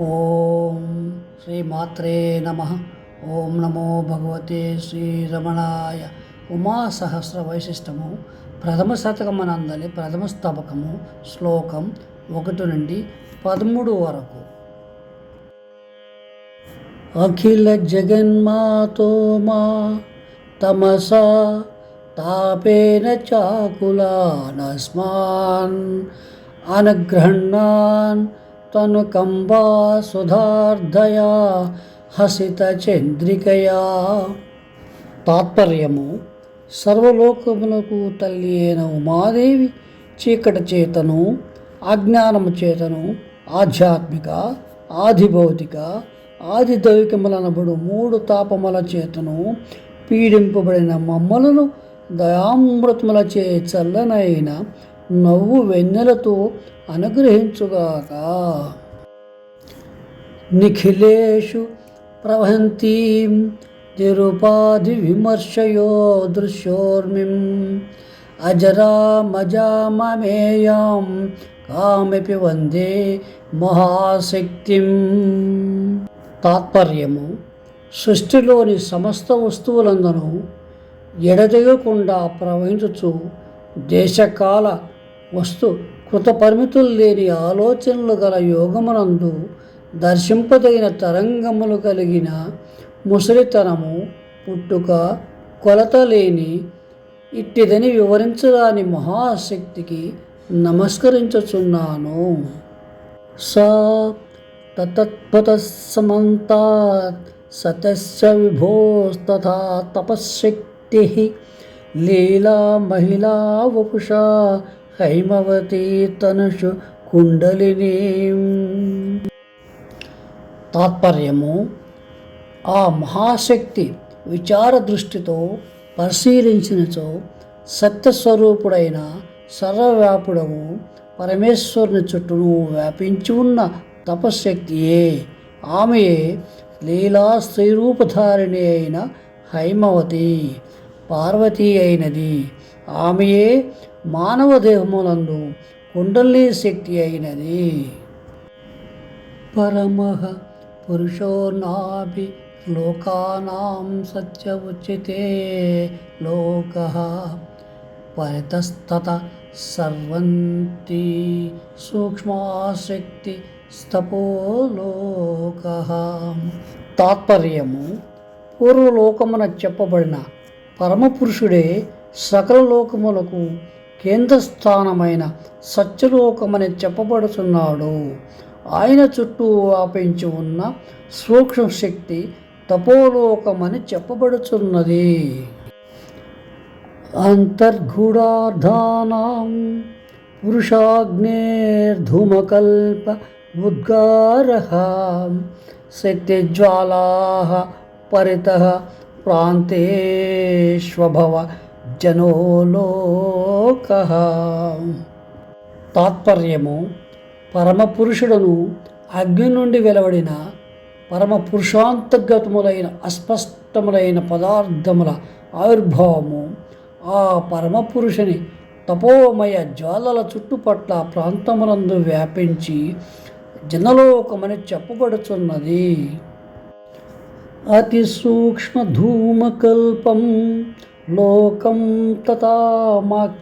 ఓం శ్రీ మాత్రే నమ. ఓం నమో భగవతే శ్రీరమణాయ. ఉమాసహస్ర వైశిష్టము ప్రథమ శతకమనందలి ప్రథమ స్తబకము శ్లోకం ఒకటి నుండి పదమూడు వరకు. అఖిల జగన్మాతో మా తమసా తాపేన చాకులానస్మాన్ అనగ్రహణాన్ తనుకంబా సుధార్ధయా హసిత చంద్రికయా తాత్పర్యము సర్వలోకములకు తల్లి అయిన ఉమాదేవి చీకటి చేతను అజ్ఞానము చేతను ఆధ్యాత్మిక ఆదిభౌతిక ఆదిదైవికములనబడు మూడు తాపముల చేతను పీడింపబడిన మమ్మలను దయామృతములచే చల్లనైన నవ్వు వెన్నెలతో అనుగ్రహించుగాక. నిఖిలేషు ప్రవహంతీం నిరుపాధి విమర్శయో దృశ్యోర్మిం అజరామజామేయాం కామిపి వందే మహాశక్తిం. తాత్పర్యము సృష్టిలోని సమస్త వస్తువులందరూ ఎడదెగకుండా ప్రవహించుచు దేశకాల వస్తు కృత పరిమితులు లేని ఆలోచనలు గల యోగమునందు దర్శింపదగిన తరంగములు కలిగిన ముసలితనము పుట్టుక కొలత లేని ఇట్టిదని వివరించరాని మహాశక్తికి నమస్కరించుచున్నాను. సా తతత్పత సమంతాత్ సతస్య విభోస్తథా తపశ్శక్తి లీలా మహిళా వపుషా హైమవతీ తనుషు కుండలిని. తాత్పర్యము ఆ మహాశక్తి విచార దృష్టితో పరిశీలించినచో సత్యస్వరూపుడైన సర్వవ్యాపుడము పరమేశ్వరుని చుట్టూను వ్యాపించి ఉన్న తపశ్శక్తియే. ఆమెయే లీలా స్త్రీరూపధారిణి అయిన హైమవతి పార్వతీ అయినది. ఆమెయే మానవ దేహములందు కుండలిని శక్తి అయినది. పరమః పురుషోనాభి లోకానాం సత్య ఉచితే లోక పరితస్తత సర్వంతి సూక్ష్మాశక్తి స్తపోలోక తాత్పర్యము పూర్వలోకమున చెప్పబడిన పరమపురుషుడే సకల లోకములకు కేంద్రస్థానమైన సత్యలోకమని చెప్పబడుతున్నాడు ఆయన చుట్టూ వ్యాపించి ఉన్న సూక్ష్మ శక్తి తపోలోకమని చెప్పబడుచున్నది. అంతర్గూఢార్థానాం పురుషాగ్నేర్ధూమకల్ప ఉద్గారః శక్తిజ్వాలా పరిత ప్రాంతేష్వభవ జనోలోక. తాత్పర్యము పరమపురుషుడును అగ్ని నుండి వెలువడిన పరమ పురుషాంతర్గతములైన అస్పష్టములైన పదార్థముల ఆవిర్భావము ఆ పరమపురుషుని తపోమయ జ్వాలల చుట్టుపట్ల ప్రాంతములందు వ్యాపించి జనలోకమని చెప్పబడుచున్నది అతి సూక్ష్మ ధూమకల్పం లోకం తథామాఖ్యాయన్యయా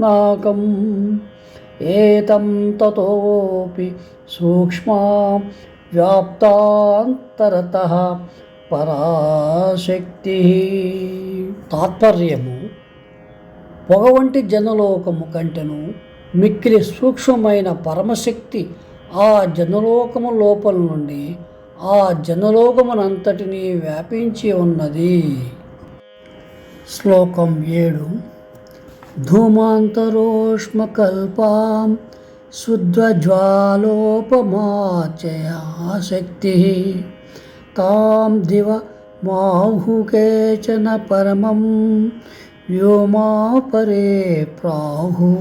నాకం ఏతం తతోపి సూక్ష్మా వ్యాప్తాంతరత పరాశక్తి. తాత్పర్యము. పొగ వంటి జనలోకము కంటెను మిక్కిలి సూక్ష్మమైన పరమశక్తి ఆ జనలోకము లోపల నుండి ఆ జనలోకమునంతటినీ వ్యాపించి ఉన్నది. శ్లోకం ఏడు. ధూమాంతరోష్మకల్పాం శుద్ధ్వజ్వాలోపమాచయాశక్తి. తాం దివ మాహుకేచన పరమం వ్యోమాపరే ప్రాహు.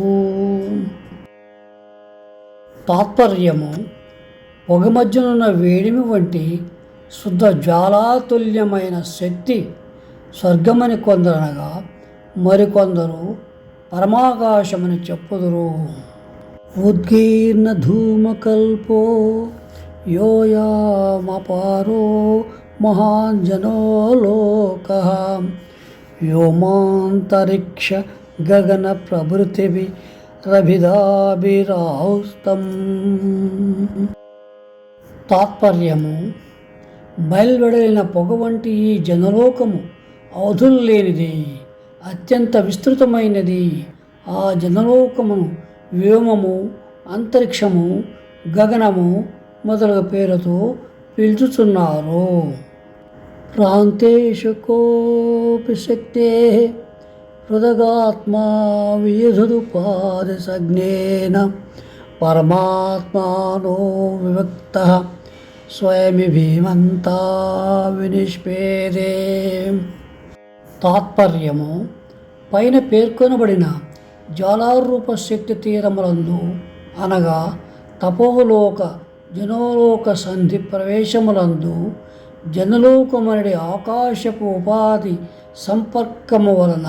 తాత్పర్యము మధ్యనున్న వేడిమి వంటి శుద్ధ జ్వాలాతుల్యమైన శక్తి స్వర్గమని కొందరనగా మరికొందరు పరమాకాశమని చెప్పుదురు. ఉద్గీర్ణధూమకల్పో యోయామపారో మహాంజనో వ్యోమాంతరిక్ష గగన ప్రభృతివి రభిదాభిరాస్తం తాత్పర్యము బయలువెడలిన పొగ వంటి ఈ జనలోకము అవధులు లేనిది అత్యంత విస్తృతమైనది. ఆ జనలోకమును వ్యోమము అంతరిక్షము గగనము మొదలగు పేరుతో పిలుచుచున్నారు. ప్రాంతేషు కోపి శక్తే హృదగాత్మా వియుధుపాదిసజ్ఞేన పరమాత్మానో విభక్త స్వయమిభీమంతా వినిష్పేదే. తాత్పర్యము పైన పేర్కొనబడిన జ్వాలారూప శక్తి తీరములందు అనగా తపోలోక జనోలోక సంధి ప్రవేశములందు జనలోకమనడి ఆకాశపు ఉపాధి సంపర్కము వలన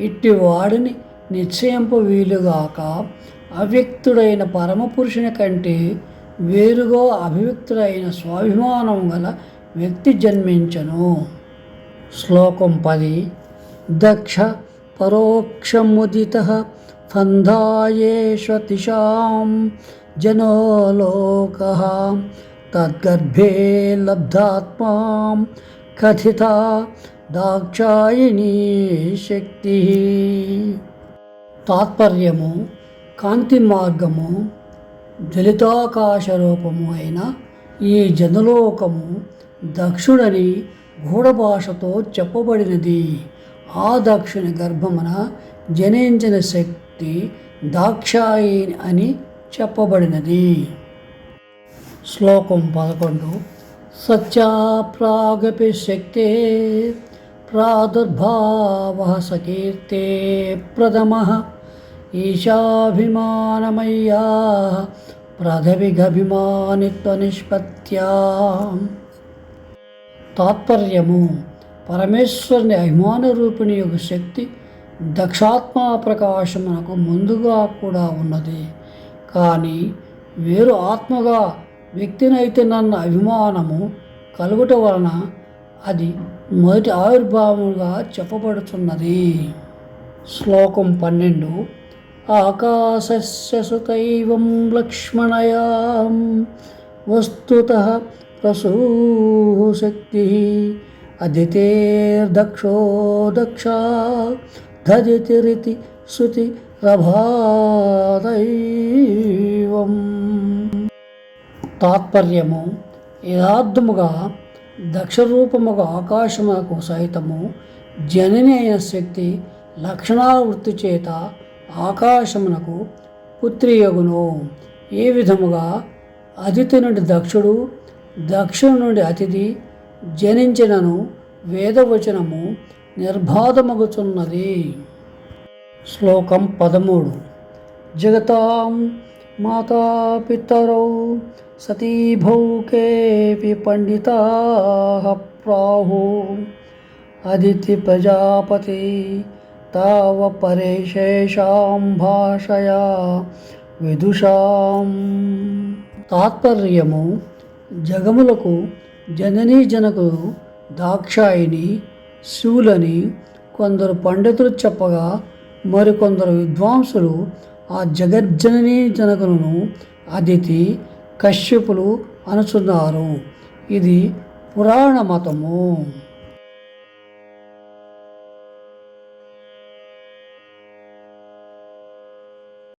ఇట్టి వాడిని నిశ్చయింపు వీలుగాక అవ్యక్తుడైన పరమపురుషుని కంటే వేరుగా అభివ్యక్తులైన స్వాభిమానం గల వ్యక్తి జన్మించను. శ్లోకం పది. దక్ష పరోక్షముదిత ఫంధాయేష్వతిషాం జనోలోక తద్గర్భే లబ్ధాత్మాం కథిత దాక్షాయిణీ శక్తి. తాత్పర్యము కాంతి మార్గము జలితాకాశ రూపము అయిన ఈ జనలోకము దక్షుడని గూఢభాషతో చెప్పబడినది. ఆ దక్షుని గర్భమున జనించిన శక్తి దాక్షాయిని అని చెప్పబడినది. శ్లోకం పదకొండు. సత్యాప్రాగపి శక్తే ప్రాదుర్భావ సకీర్తే ప్రథమ. ఈశాభిమానమయ్యా. ప్రాథమికాభిమానిత్వ నిష్పత్త్యా తాత్పర్యము పరమేశ్వరుని అభిమాన రూపిణి యొక్క శక్తి దక్షాత్మా ప్రకాశమునకు ముందుగా కూడా ఉన్నది. కానీ వేరు ఆత్మగా వ్యక్తినైతే నన్న అభిమానము కలుగుట వలన అది మొదటి ఆవిర్భావముగా చెప్పబడుతున్నది శ్లోకం పన్నెండు ఆకాశస్య సుతైవం లక్ష్మణయా వస్తుత ప్రసూశక్తి అదితేర్దక్షో దక్ష ధజితిరితి శృతి రభాదైవం తాత్పర్యము యథార్థముగా దక్షరూపముగా ఆకాశమునకు సహితము జనని అయిన శక్తి లక్షణావృత్తి చేత ఆకాశమునకు పుత్రియగును. ఈ విధముగా అతిథి నుండి దక్షుడు దక్షుడు నుండి అతిథి జనించినను వేదవచనము నిర్బాధమగుచున్నది. శ్లోకం పదమూడు. జగతాం మాతాపితరౌ సతీభౌ కేపి పండితా ప్రాహు. అదితి ప్రజాపతి తావపరేశేషాం భాషయా విదుషాం తాత్పర్యము జగములకు జననీ జనకులు దాక్షాయిని శూలని కొందరు పండితులు చెప్పగా మరికొందరు విద్వాంసులు ఆ జగజ్జననీ జనకులను అదితి కశ్యపులు అనుచున్నారు. ఇది పురాణ మతము